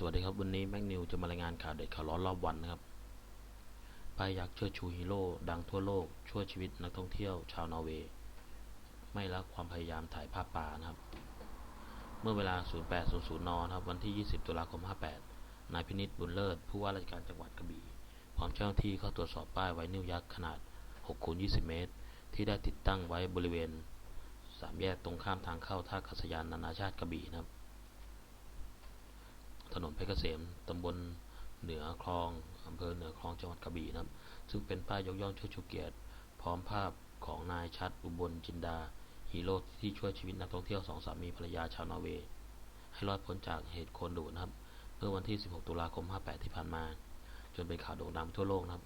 สวัสดีครับ วันนี้แม็กนิวจะมารายงานข่าวเด็ดข่าวร้อนรอบวันนะครับป้ายยักษ์เชิดชูฮีโร่ดังทั่วโลก ช่วยชีวิตนักท่องเที่ยวชาวนอร์เวย์ ไม่ละความพยายามถ่ายภาพป่านะครับ เมื่อเวลา 0800 น นะครับ วันที่ 20 ตุลาคม 58 นายพินิษบุญเลิศ ผู้ว่าราชการจังหวัดกระบี่ พร้อมเจ้าหน้าที่เข้าตรวจสอบป้ายไวนิวยักษ์ขนาด6คูณ20 เมตร ที่ได้ติดตั้งไว้บริเวณสามแยกตรงข้ามทางเข้าท่าอากาศยานนานาชาติกระบี่นะครับ ถนนเพชรเกษมตำบลเหนือคลองอำเภอเหนือคลองจังหวัดกระบี่นะครับ ซึ่งเป็นป้ายยกย่องเชิดชูเกียรติ พร้อมภาพของนายชัดอุบลจินดาฮีโร่ที่ช่วยชีวิตนักท่องเที่ยวสองสามีภรรยาชาวนอร์เวย์ให้รอดพ้นจากเหตุโคนดูนะครับ เมื่อวันที่ 16 ตุลาคม 58 ที่ผ่านมา จนเป็นข่าวโด่งดังทั่วโลกนะครับ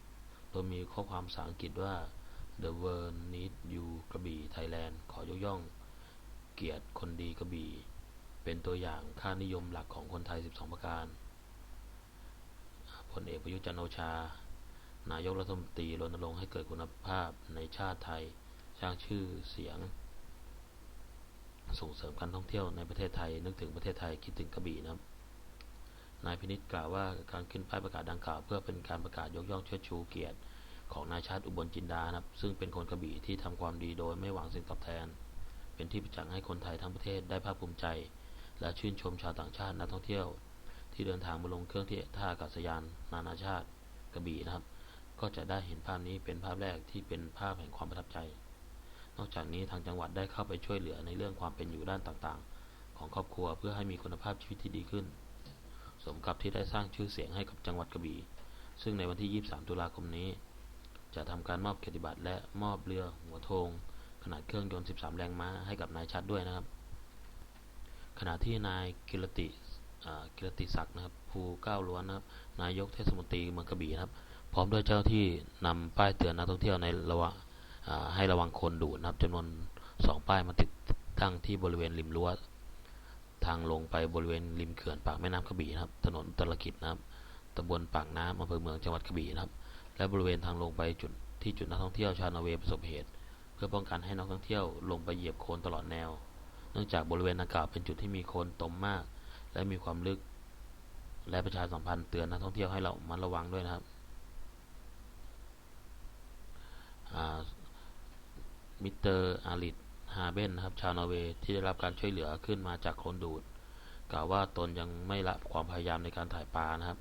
โดยมีข้อความภาษาอังกฤษว่า The world needs you กระบี่ Thailand ขอยกย่อง เกียรติคนดีกระบี่ เป็นตัวอย่างค่านิยมหลักของคนไทย 12 ประการพลเอกประยุทธ์จันโอชา นายกรัฐมนตรีรณรงค์ให้เกิดคุณภาพในชาติไทย สร้างชื่อเสียง ส่งเสริมการท่องเที่ยวในประเทศไทย นึกถึงประเทศไทยคิดถึงกระบี่นะครับ นายพินิจกล่าวว่าการขึ้นป้ายประกาศดังกล่าว เพื่อเป็นการประกาศยกย่องเชิดชูเกียรติของนายชาติอุบลจินดานะครับ ซึ่งเป็นคนกระบี่ที่ทำความดีโดยไม่หวังสิ่งตอบแทน เป็นที่ประจักษ์ให้คนไทยทั้งประเทศได้ภาคภูมิใจ และชื่นชมชาวต่างชาตินักท่องเที่ยว ที่เดินทางมาลงเครื่องที่ท่าอากาศยาน นานาชาติกระบี่นะครับ ก็จะได้เห็นภาพนี้เป็นภาพแรกที่เป็นภาพแห่งความประทับใจ นอกจากนี้ทางจังหวัดได้เข้าไปช่วยเหลือในเรื่องความเป็นอยู่ด้านต่างๆ ของครอบครัวเพื่อให้มีคุณภาพชีวิตที่ดีขึ้น สมกับที่ได้สร้างชื่อเสียงให้กับจังหวัดกระบี่ซึ่งในวันที่ 23 ตุลาคมนี้ จะทำการมอบเกียรติบัตรและมอบเรือหัวโทง ขนาดเครื่องยนต์ 13 แรงม้าให้กับนายชัดด้วยนะครับ ขณะที่นายกิรติกิรติศักดิ์นะครับภูก้าวล้วนนะครับนายกเทศมนตรีเมืองกระบี่นะครับ พร้อมด้วยเจ้าที่นำป้ายเตือนนักท่องเที่ยวในระว่างให้ระวังคนดูดนะครับจำนวน 2 ป้ายมาติดตั้งที่บริเวณริมรั้วทางลงไปบริเวณริมเขื่อนปากแม่น้ำกระบี่นะครับ ถนนอุตรกิจนะครับตำบลปากน้ำอำเภอเมืองจังหวัดกระบี่นะครับ และบริเวณทางลงไปจุดที่จุดนักท่องเที่ยวชาวนอร์เวย์ประสบเหตุ เพื่อป้องกันให้นักท่องเที่ยวลงไปเหยียบโคลนตลอดแนว เนื่องจากบริเวณดังกล่าวเป็นจุดที่มีโคลนตมมาก และมีความลึก และประชาสัมพันธ์เตือนนักท่องเที่ยวให้เรามันระวังด้วยนะครับมิสเตอร์อาริดฮาเบนนะครับ ชาวนอร์เวย์ที่ได้รับการช่วยเหลือขึ้นมาจากโคลนดูด กล่าวว่าตนยังไม่ละความพยายามในการถ่ายปลานะครับ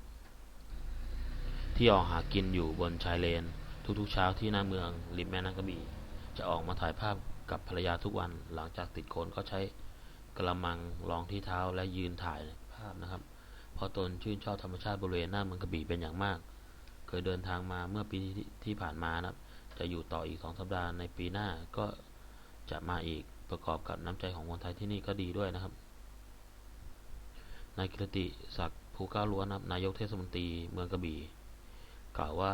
ที่ออกหากินอยู่บนชายเลน ทุกๆเช้าที่หน้าเมืองริมแม่น้ำกระบี่จะออกมาถ่ายภาพ กับภรรยาทุกวันหลังจากติดโคลนก็ใช้กระมังรองที่เท้าและยืนถ่ายภาพนะครับ เพราะตนชื่นชอบธรรมชาติบริเวณหน้าเมืองกระบี่เป็นอย่างมาก เคยเดินทางมาเมื่อปีที่ที่ผ่านมานะครับ จะอยู่ต่ออีกสองสัปดาห์ในปีหน้าก็จะมาอีกประกอบกับน้ำใจของคนไทยที่นี่ก็ดีด้วยนะครับนายกิรติศักดิ์ภูก้าล้วนนายกเทศมนตรีเมืองกระบี่กล่าวว่า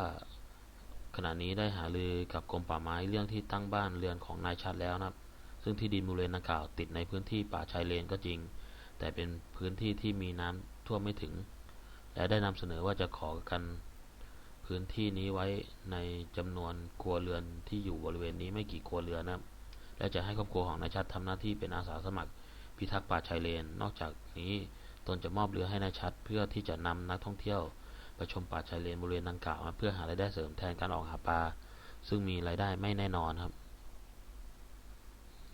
ขณะนี้ได้หารือกับกรมป่าไม้เรื่องที่ตั้งบ้านเรือนของนายชัดแล้วนะครับ ซึ่งที่ดินบริเวณดังกล่าวติดในพื้นที่ป่าชายเลนก็จริง แต่เป็นพื้นที่ที่มีน้ำท่วมไม่ถึง และได้นำเสนอว่าจะขอกันพื้นที่นี้ไว้ในจำนวนครัวเรือนที่อยู่บริเวณนี้ไม่กี่ครัวเรือนนะครับ และจะให้ครอบครัวของนายชัดทำหน้าที่เป็นอาสาสมัคร พิทักษ์ป่าชายเลน นอกจากนี้ตนจะมอบเรือให้นายชัดเพื่อที่จะนำนักท่องเที่ยว ไปชมป่าชายเลนบริเวณดังกล่าวเพื่อหารายได้เสริมแทนการออกหาปลาซึ่งมีรายได้ไม่แน่นอนครับ